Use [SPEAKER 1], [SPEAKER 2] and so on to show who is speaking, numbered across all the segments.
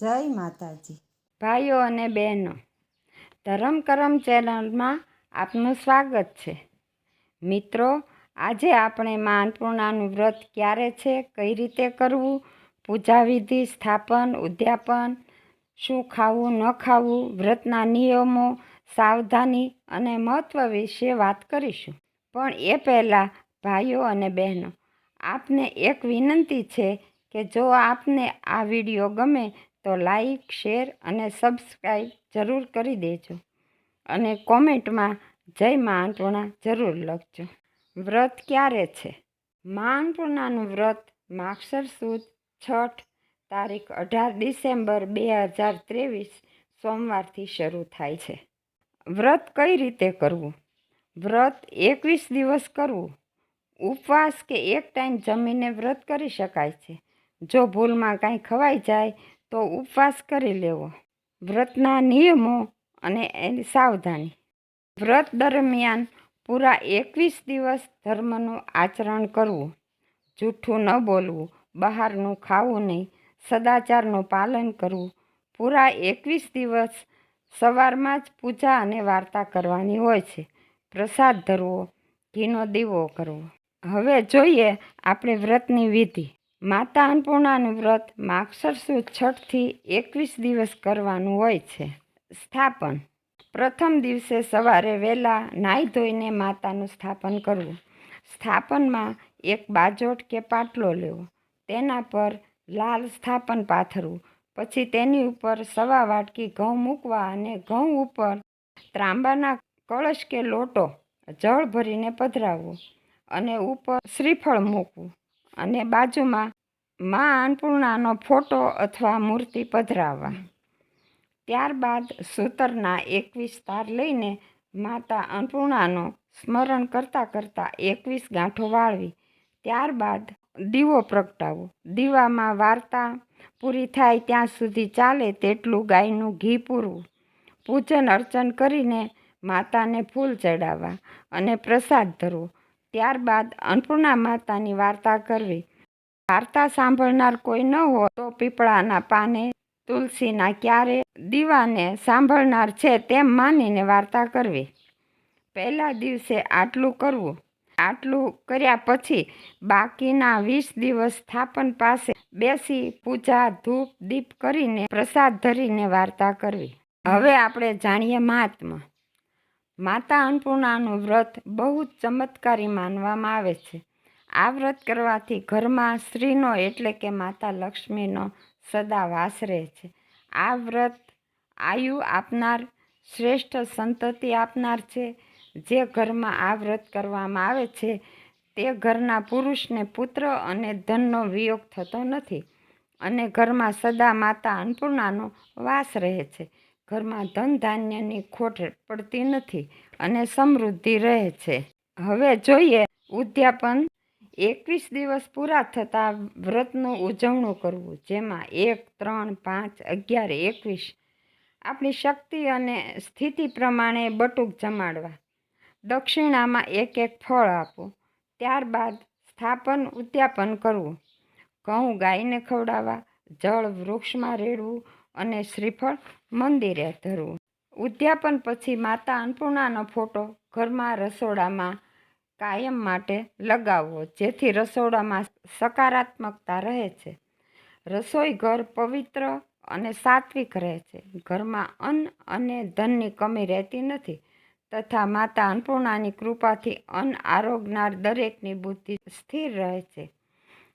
[SPEAKER 1] જય માતાજી.
[SPEAKER 2] ભાઈઓ અને બહેનો, ધરમ કરમ ચેનલમાં આપનું સ્વાગત છે. મિત્રો, આજે આપણે મા અન્નપૂર્ણાનું વ્રત ક્યારે છે, કઈ રીતે કરવું, પૂજા વિધિ, સ્થાપન, ઉદ્યાપન, શું ખાવું, ન ખાવું, વ્રતના નિયમો, સાવધાની અને મહત્ત્વ વિશે વાત કરીશું. પણ એ પહેલાં ભાઈઓ અને બહેનો, આપને એક વિનંતી છે કે જો આપને આ વીડિયો ગમે તો લાઈક, શેર અને સબસ્ક્રાઈબ જરૂર કરી દેજો. અને કોમેન્ટમાં જય મા અન્નપૂર્ણા જરૂર લખજો. વ્રત ક્યારે છે? મા અન્નપૂર્ણાનું વ્રત માક્ષર સુદ, છઠ તારીખ અઢાર ડિસેમ્બર બે હજાર ત્રેવીસ સોમવારથી શરૂ થાય છે. વ્રત કઈ રીતે કરવું? વ્રત એકવીસ દિવસ કરવું? ઉપવાસ કે એક ટાઈમ જમીને વ્રત કરી શકાય છે? જો ભૂલમાં કાંઈ ખવાઈ જાય તો ઉપવાસ કરી લેવો. વ્રતના નિયમો અને એની સાવધાની. વ્રત દરમિયાન પૂરા એકવીસ દિવસ ધર્મનું આચરણ કરવું. જૂઠું ન બોલવું, બહારનું ખાવું નહીં, સદાચારનું પાલન કરવું. પૂરા એકવીસ દિવસ સવારમાં જ પૂજા અને વાર્તા કરવાની હોય છે. પ્રસાદ ધરવો, ઘીનો દીવો કરવો. હવે જોઈએ આપણે વ્રતની વિધિ. માતા અન્નપૂર્ણાનું વ્રત માક્ષર સુદ છઠથી એકવીસ દિવસ કરવાનું હોય છે. સ્થાપન. પ્રથમ દિવસે સવારે વહેલા નાહી ધોઈને માતાનું સ્થાપન કરવું. સ્થાપનમાં એક બાજોટ કે પાટલો લેવો. તેના પર લાલ સ્થાપન પાથરવું. પછી તેની ઉપર સવા વાટકી ઘઉં મૂકવા અને ઘઉં ઉપર ત્રાંબાના કળશ કે લોટો જળ ભરીને પધરાવવો અને ઉપર શ્રીફળ મૂકવું. અને બાજુમાં મા અન્નપૂર્ણાનો ફોટો અથવા મૂર્તિ પધરાવવા. ત્યારબાદ સૂતરના એકવીસ તાર લઈને માતા અન્નપૂર્ણાનું સ્મરણ કરતાં કરતાં એકવીસ ગાંઠો વાળવી. ત્યારબાદ દીવો પ્રગટાવો દીવામાં વાર્તા પૂરી થાય ત્યાં સુધી ચાલે તેટલું ગાયનું ઘી પૂરવું. પૂજન અર્ચન કરીને માતાને ફૂલ ચડાવવા અને પ્રસાદ ધરવો. ત્યારબાદ અન્નપૂર્ણા માતાની વાર્તા કરવી. વાર્તા સાંભળનાર કોઈ ન હોય તો પીપળાના પાને, તુલસીના ક્યારે દીવાને સાંભળનાર છે તેમ માનીને વાર્તા કરવી. પહેલા દિવસે આટલું કરવું. આટલું કર્યા પછી બાકીના વીસ દિવસ સ્થાપન પાસે બેસી પૂજા, ધૂપ, દીપ કરીને પ્રસાદ ધરીને વાર્તા કરવી. હવે આપણે જાણીએ મહાત્મા. માતા અન્નપૂર્ણાનું વ્રત બહુ જ ચમત્કારી માનવામાં આવે છે. આ વ્રત કરવાથી ઘરમાં સ્ત્રીનો એટલે કે માતા લક્ષ્મીનો સદા વાસ રહે છે. આ વ્રત આયુ આપનાર, શ્રેષ્ઠ સંતતિ આપનાર છે. જે ઘરમાં આ વ્રત કરવામાં આવે છે, તે ઘરના પુરુષને પુત્ર અને ધનનો વિયોગ થતો નથી અને ઘરમાં સદા માતા અન્નપૂર્ણાનો વાસ રહે છે. ઘરમાં ધન ધાન્યની ખોટ પડતી નથી અને સમૃદ્ધિ રહે છે. હવે જોઈએ ઉદ્યાપન. એકવીસ દિવસ પૂરા થતાં વ્રતનું ઉજવણું કરવું, જેમાં એક, ત્રણ, પાંચ, અગિયાર, એકવીસ. આપણી શક્તિ અને સ્થિતિ પ્રમાણે બટુક જમાડવા. દક્ષિણામાં એક એક ફળ આપવું. ત્યારબાદ સ્થાપન, ઉદ્યાપન કરવું. ઘઉં ગાયને ખવડાવવા, જળ વૃક્ષમાં રેડવું અને શ્રીફળ મંદિરે ધરવું. ઉદ્યાપન પછી માતા અન્નપૂર્ણાનો ફોટો ઘરમાં રસોડામાં કાયમ માટે લગાવવો, જેથી રસોડામાં સકારાત્મકતા રહે છે. રસોઈ ઘર પવિત્ર અને સાત્વિક રહે છે. ઘરમાં અન્ન અને ધનની કમી રહેતી નથી તથા માતા અન્નપૂર્ણાની કૃપાથી અન્ન આરોગનાર દરેકની બુદ્ધિ સ્થિર રહે છે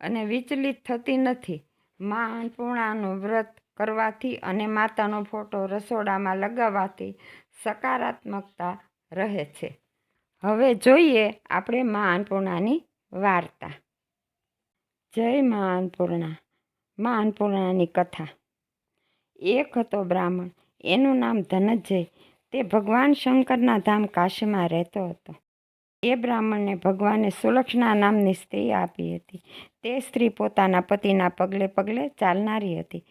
[SPEAKER 2] અને વિચલિત થતી નથી. મા અન્નપૂર્ણાનું વ્રત કરવાથી અને માતાનો ફોટો રસોડામાં લગાવવાથી સકારાત્મકતા રહે છે. હવે જોઈએ આપણે મા અન્નપૂર્ણાની વાર્તા. જય મા અન્નપૂર્ણા મા અન્નપૂર્ણાની કથા. એક હતો બ્રાહ્મણ, એનું નામ ધનજય, તે ભગવાન શંકરના ધામ કાશીમાં રહેતો હતો. એ બ્રાહ્મણને ભગવાને સુલક્ષણા નામની સ્ત્રી આપી હતી. તે સ્ત્રી પોતાના પતિના પગલે પગલે ચાલનારી હતી.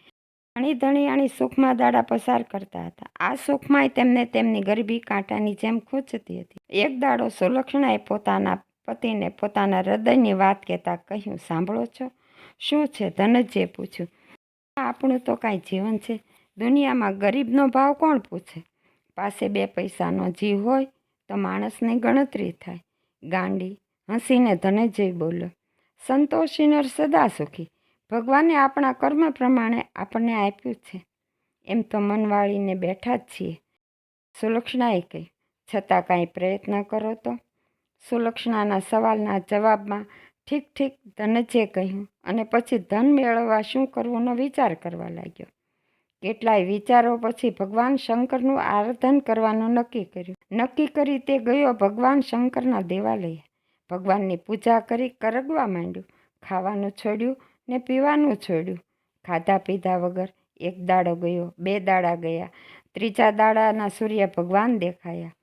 [SPEAKER 2] ધણી ધણીયાણી સુખમાં દાડા પસાર કરતા હતા. આ સુખમાંય તેમને તેમની ગરીબી કાંટાની જેમ ખૂંચતી હતી. એક દાડો સુલક્ષણાએ પોતાના પતિને પોતાના હૃદયની વાત કહેતા કહ્યું, સાંભળો છો? શું છે ધનજીએ પૂછ્યું. આપણું તો કાંઈ જીવન છે. દુનિયામાં ગરીબનો ભાવ કોણ પૂછે? પાસે બે પૈસાનો જીવ હોય તો માણસની ગણતરી થાય. ગાંડી હસીને ધનજય બોલ્યો સંતોષી નર સદા સુખી. ભગવાને આપણા કર્મ પ્રમાણે આપણને આપ્યું છે. એમ તો મન વાળીને બેઠા જ છીએ. સુલક્ષણાએ કહી, છતાં કાંઈ પ્રયત્ન કરો તો? સુલક્ષણાના સવાલના જવાબમાં ઠીક ઠીક ધનજે કહ્યું અને પછી ધન મેળવવા શું કરવુંનો વિચાર કરવા લાગ્યો. કેટલાય વિચારો પછી ભગવાન શંકરનું આરાધન કરવાનું નક્કી કર્યું. નક્કી કરી તે ગયો ભગવાન શંકરના દેવાલયે. ભગવાનની પૂજા કરી કરગવા માંડ્યું. ખાવાનું છોડ્યું. ને પીવાનું છોડ્યું. ખાધા પીધા વગર એક દાડો ગયો, બે દાડા ગયા. ત્રીજા દાડાના સૂર્ય ભગવાન દેખાયા.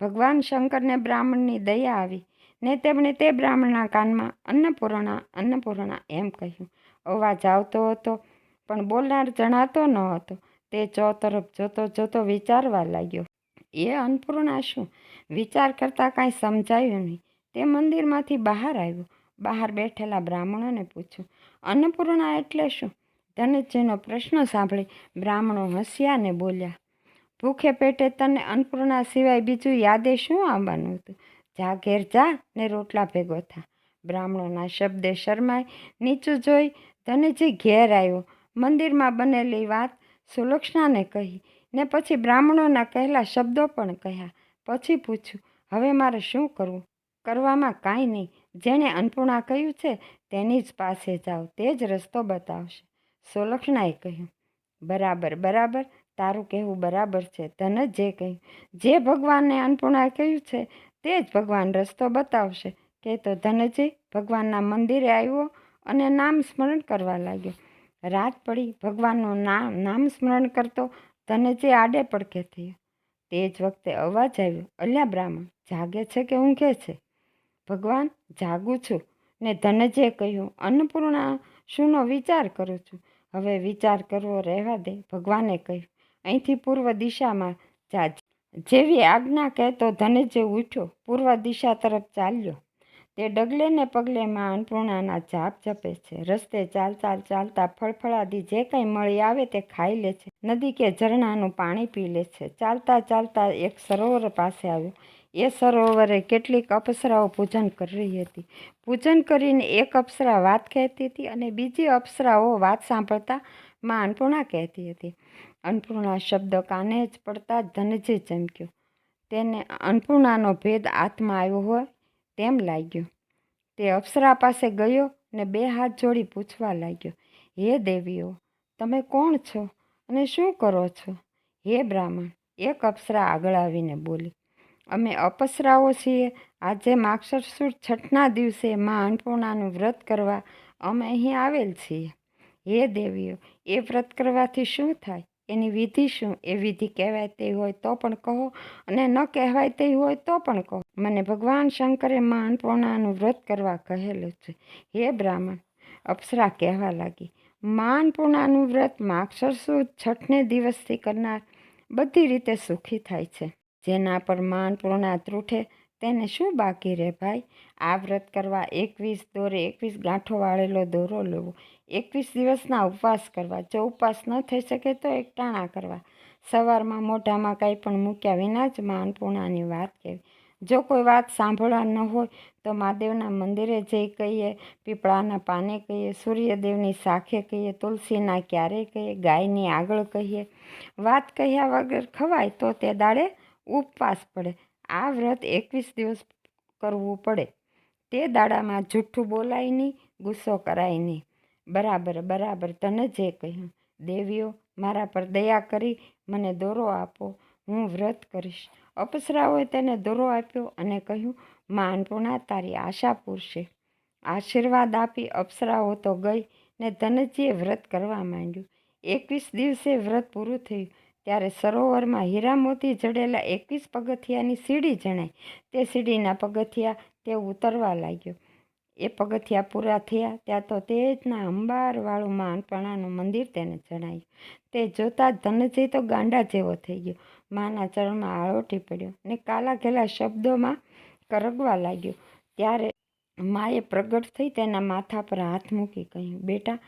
[SPEAKER 2] ભગવાન શંકરને બ્રાહ્મણની દયા આવી ને તેમણે તે બ્રાહ્મણના કાનમાં અન્નપૂર્ણા અન્નપૂર્ણા એમ કહ્યું. અવાજ આવતો હતો, પણ બોલનાર જણાતો ન હતો. તે ચો તરફ જોતો જોતો વિચારવા લાગ્યો, એ અન્નપૂર્ણા શું? વિચાર કરતાં કાંઈ સમજાયું નહીં. તે મંદિરમાંથી બહાર આવ્યો. બહાર બેઠેલા બ્રાહ્મણોને પૂછ્યું, અન્નપૂર્ણા એટલે શું? ધનજીનો પ્રશ્ન સાંભળી બ્રાહ્મણો હસ્યા ને બોલ્યા, ભૂખે પેટે તને અન્નપૂર્ણા સિવાય બીજું યાદે શું આવવાનું હતું? જા, ઘેર જા ને રોટલા ભેગો થા. બ્રાહ્મણોના શબ્દે શરમાય નીચું જોઈ ધનજી ઘેર આવ્યો, મંદિરમાં બનેલી વાત સુલક્ષણાને કહી ને પછી બ્રાહ્મણોના કહેલા શબ્દો પણ કહ્યા, પછી પૂછ્યું, હવે મારે શું કરવું? કરવામાં કાંઈ નહીં જેણે અન્નપૂર્ણા કહ્યું છે, તેની જ પાસે જાઓ, તે જ રસ્તો બતાવશે. સોલક્ષણાએ કહ્યું, બરાબર બરાબર, તારું કહેવું બરાબર છે. તને જે કહ્યું, જે ભગવાનને અન્નપૂર્ણાએ કહ્યું છે, તે જ ભગવાન રસ્તો બતાવશે. કે તો ધનજી ભગવાનના મંદિરે આવ્યો અને નામ સ્મરણ કરવા લાગ્યો. રાત પડી, ભગવાનનું નામ નામ સ્મરણ કરતો ધનજી આડે પડખે થયો. તે જ વખતે અવાજ આવ્યો, અલ્યા બ્રાહ્મણ, જાગે છે કે ઊંઘે છે? ભગવાન જાગું છું ને ધનજે કહ્યું, અન્નપૂર્ણા શુંનો વિચાર કરું છું. હવે વિચાર કરવો રહેવા દે, ભગવાને કહ્યું. અહીંથી પૂર્વ દિશામાં જા જેવી આજ્ઞા કહેતો ધનજે ઉઠ્યો, પૂર્વ દિશા તરફ ચાલ્યો. તે ડગલે ને પગલે માં અન્નપૂર્ણાના જાપ જપે છે. રસ્તે ચાલ ચાલ ચાલતા ફળફળાદી જે કંઈ મળી આવે તે ખાઈ લે છે. નદી કે ઝરણાનું પાણી પી લે છે. ચાલતા ચાલતા એક સરોવર પાસે આવ્યો. એ સરોવરે કેટલીક અપ્સરાઓ પૂજન કરી હતી. પૂજન કરીને એક અપ્સરા વાત કહેતી હતી અને બીજી અપ્સરાઓ વાત સાંભળતા માં અન્નપૂર્ણા કહેતી હતી. અન્નપૂર્ણા શબ્દ કાને જ પડતા ધનજી ચમક્યો. તેને અન્નપૂર્ણાનો ભેદ હાથમાં આવ્યો હોય તેમ લાગ્યું. તે અપ્સરા પાસે ગયો ને બે હાથ જોડી પૂછવા લાગ્યો, હે દેવીઓ, તમે કોણ છો અને શું કરો છો? હે બ્રાહ્મણ, એક અપ્સરા આગળ આવીને બોલી અમે અપસરાઓ છીએ. આજે માક્ષર સુદ છઠના દિવસે માં અન્નપૂર્ણાનું વ્રત કરવા અમે અહીં આવેલ છીએ. હે દેવીઓ, એ વ્રત કરવાથી શું થાય? એની વિધિ શું? એ વિધિ કહેવાય તે હોય તો પણ કહો અને ન કહેવાય તે હોય તો પણ કહો. મને ભગવાન શંકરે માં અન્નપૂર્ણાનું વ્રત કરવા કહેલું છે. હે બ્રાહ્મણ, અપ્સરા કહેવા લાગી. માં અન્નપૂર્ણાનું વ્રત માક્ષર સુદ છઠને દિવસથી કરનાર બધી રીતે સુખી થાય છે. જેના પરમાં અન્નપૂર્ણા ત્રુઠે તેને શું બાકી રહે ભાઈ? આ વ્રત કરવા એકવીસ દોરે એકવીસ ગાંઠો વાળેલો દોરો લેવો. એકવીસ દિવસના ઉપવાસ કરવા. જો ઉપવાસ ન થઈ શકે તો એકટાણા કરવા. સવારમાં મોઢામાં કાંઈ પણ મૂક્યા વિના જ માં અન્નપૂર્ણાની વાત કહેવી. જો કોઈ વાત સાંભળવા ન હોય તો મહાદેવના મંદિરે જઈ કહીએ, પીપળાના પાને કહીએ, સૂર્યદેવની શાખે કહીએ, તુલસીના ક્યારે કહીએ, ગાયની આગળ કહીએ. વાત કહ્યા વગર ખવાય તો તે દાડે ઉપવાસ પડે. આ વ્રત એકવીસ દિવસ કરવું પડે. તે દાડામાં જૂઠું બોલાય નહીં ગુસ્સો કરાય નહીં બરાબર બરાબર, તને જે કહ્યું. દેવીઓ, મારા પર દયા કરી, મને દોરો આપો. હું વ્રત કરીશ. અપસરાઓએ તેને દોરો આપ્યો અને કહ્યું, માં, અન્નપૂર્ણા, તારી આશા પૂરશે. આશીર્વાદ આપી અપ્સરાઓ તો ગઈ ને ધનજીએ વ્રત કરવા માંડ્યું. એકવીસ દિવસે વ્રત પૂરું થયું. ત્યારે સરોવરમાં હીરા મોતી જડેલા એકવીસ પગથિયાની સીડી જણાય. તે સીડીના પગથિયા તે ઉતરવા લાગ્યો. એ પગથિયા પૂરા થયા ત્યાં તો તે જના અંબારવાળું માનપણાનું મંદિર તેને જણાયું. તે જોતાં જ ધનજી તો ગાંડા જેવો થઈ ગયો. માના ચરણમાં આળોટી પડ્યો ને કાલા ઘેલા શબ્દોમાં કરગવા લાગ્યો. ત્યારે માએ પ્રગટ થઈ તેના માથા પર હાથ મૂકી કહ્યું, બેટા,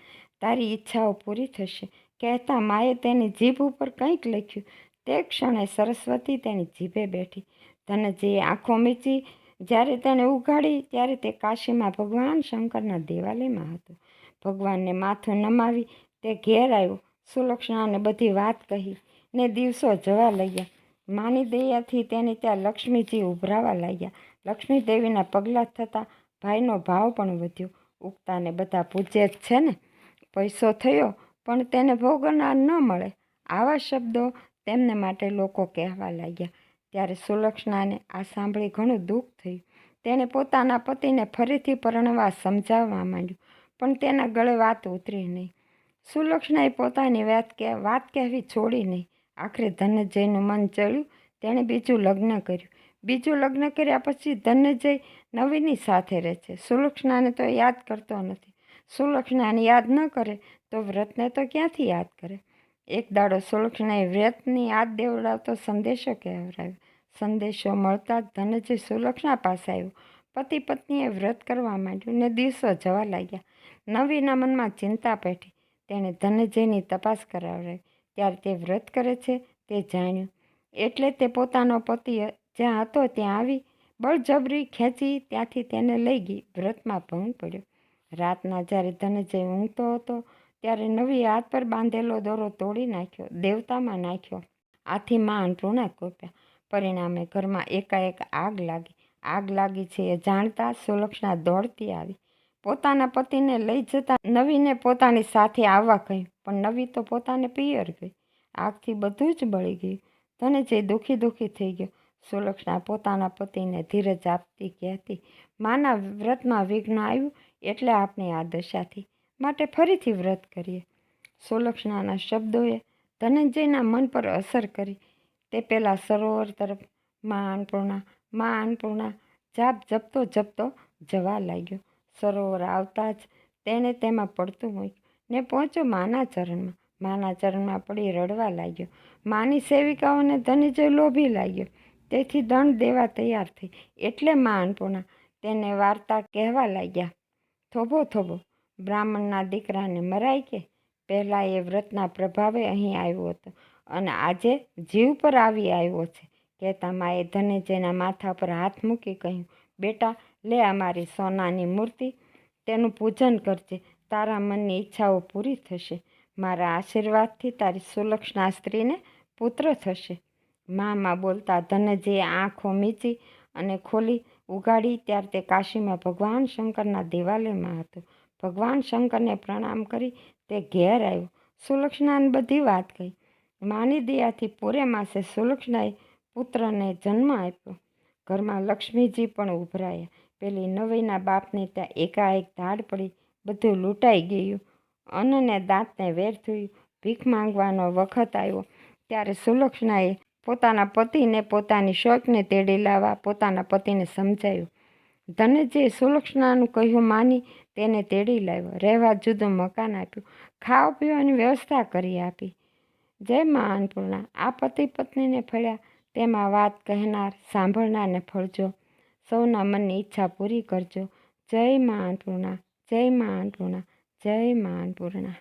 [SPEAKER 2] તારી ઈચ્છાઓ પૂરી થશે. કહેતા માએ તેની જીભ ઉપર કંઈક લખ્યું. તે ક્ષણે સરસ્વતી તેની જીભે બેઠી. ધનજીએ આંખો મીચી જ્યારે તેણે ઉઘાડી ત્યારે તે કાશીમાં ભગવાન શંકરના દેવાલયમાં હતો. ભગવાનને માથું નમાવી તે ઘેર આવ્યો. સુલક્ષણાને બધી વાત કહી ને દિવસો જવા લાગ્યા. માની દયાથી તેને ત્યાં લક્ષ્મીજી ઉભરાવા લાગ્યા. લક્ષ્મી દેવીના પગલાં થતાં ભાઈનો ભાવ પણ વધ્યો. ઉગતાને બધા પૂજ્ય જ છે ને? પૈસો થયો? પણ તેને ભોગવનાર ન મળે. આવા શબ્દો તેમને માટે લોકો કહેવા લાગ્યા. ત્યારે સુલક્ષણાને આ સાંભળી ઘણું દુઃખ થયું. તેણે પોતાના પતિને ફરીથી પરણવા સમજાવવા માંડ્યું, પણ તેના ગળે વાત ઉતરી નહીં. સુલક્ષણાએ પોતાની વાત કે, વાત કહેવી છોડી નહીં. આખરે ધનજયનું મન ચડ્યું. તેણે બીજું લગ્ન કર્યું. બીજું લગ્ન કર્યા પછી ધનજય નવીની સાથે રહે છે. સુલક્ષણાને તો યાદ કરતો નથી. સુલક્ષણાને યાદ ન કરે તો વ્રતને તો ક્યાંથી યાદ કરે? એક દાડો સુલક્ષણાએ વ્રતની યાદ દેવડાવતો સંદેશો કહેવરાયો સંદેશો મળતા જ ધનંજય સુલક્ષણા પાસે આવ્યો. પતિ પત્નીએ વ્રત કરવા માંડ્યું ને દિવસો જવા લાગ્યા. નવીના મનમાં ચિંતા પેઠી. તેણે ધનજયની તપાસ કરાવડાવી. ત્યારે તે વ્રત કરે છે તે જાણ્યું. એટલે તે પોતાનો પતિ જ્યાં હતો ત્યાં આવી બળજબરી ખેંચી ત્યાંથી તેને લઈ ગઈ. વ્રતમાં ભંગ પડ્યો. રાતના જ્યારે ધનજય ઊંઘતો હતો ત્યારે નવી હાથ પર બાંધેલો દોરો તોડી નાખ્યો, દેવતામાં નાખ્યો આથી માં અન્નપૂર્ણા કોપ્યા. પરિણામે ઘરમાં એકાએક આગ લાગી. આગ લાગી છે એ જાણતા સુલક્ષણા દોડતી આવી. પોતાના પતિને લઈ જતા નવીને પોતાની સાથે આવવા કહ્યું પણ નવી તો પોતાને પિયર ગઈ. આગથી બધું જ બળી ગયું. તને જે દુઃખી દુઃખી થઈ ગયો. સુલક્ષણા પોતાના પતિને ધીરજ આપતી કહેતી, માના વ્રતમાં વિઘ્ન આવ્યું એટલે આપણી આ દશાથી માટે ફરીથી વ્રત કરીએ. સુલક્ષણાના શબ્દોએ ધનંજયના મન પર અસર કરી. તે પેલા સરોવર તરફ મા અન્નપૂર્ણા મા અન્નપૂર્ણા જાપ જપતો જપતો જવા લાગ્યો. સરોવર આવતા જ તેણે તેમાં પડતું મૂક્યું ને પહોંચ્યો માના ચરણમાં. માના ચરણમાં પડી રડવા લાગ્યો. માની સેવિકાઓને ધનંજય લોભી લાગ્યો. તેથી દંડ દેવા તૈયાર થઈ. એટલે મા અન્નપૂર્ણા તેને વાર્તા કહેવા લાગ્યા. થોભો થોભો બ્રાહ્મણના દીકરાને મરાય કે? પહેલાં એ વ્રતના પ્રભાવે અહીં આવ્યો હતો અને આજે જીવ પર આવી આવ્યો છે. કહેતા માએ ધનંજયના માથા પર હાથ મૂકી કહ્યું, બેટા, લે અમારી સોનાની મૂર્તિ, તેનું પૂજન કરજે, તારા મનની ઈચ્છાઓ પૂરી થશે. મારા આશીર્વાદથી તારી સુલક્ષણા સ્ત્રીને પુત્ર થશે. મામાં બોલતા ધનજે આંખો મીચી અને ખોલી ઉગાડી, ત્યારે તે કાશીમાં ભગવાન શંકરના દેવાલયમાં હતો. ભગવાન શંકરને પ્રણામ કરી તે ઘેર આવ્યો. સુલક્ષણાને બધી વાત કહી. માની દયાથી પૂરે માસે સુલક્ષણાએ પુત્રને જન્મ આપ્યો. ઘરમાં લક્ષ્મીજી પણ ઉભરાયા. પેલી નવીના બાપને ત્યાં એકાએક ધાડ પડી બધું લૂંટાઈ ગયું. અન્નને દાંતને વેર થયું. ભીખ માંગવાનો વખત આવ્યો. ત્યારે સુલક્ષણાએ પોતાના પતિને પોતાની શોખને તેડી લાવવા પોતાના પતિને સમજાયું. ધનજીએ સુલક્ષણાનું કહ્યું માની તેને તેડી લાવ્યો. રહેવા જુદું મકાન આપ્યું. ખાવા પીવાની વ્યવસ્થા કરી આપી. જય મા અન્નપૂર્ણા. આ પતિ પત્નીને ફળ્યા. તેમાં વાત કહેનાર સાંભળનારને ફળજો. સૌના મનની ઈચ્છા પૂરી કરજો. જય મા અન્નપૂર્ણા. જય મા અન્નપૂર્ણા. જય મા અન્નપૂર્ણા.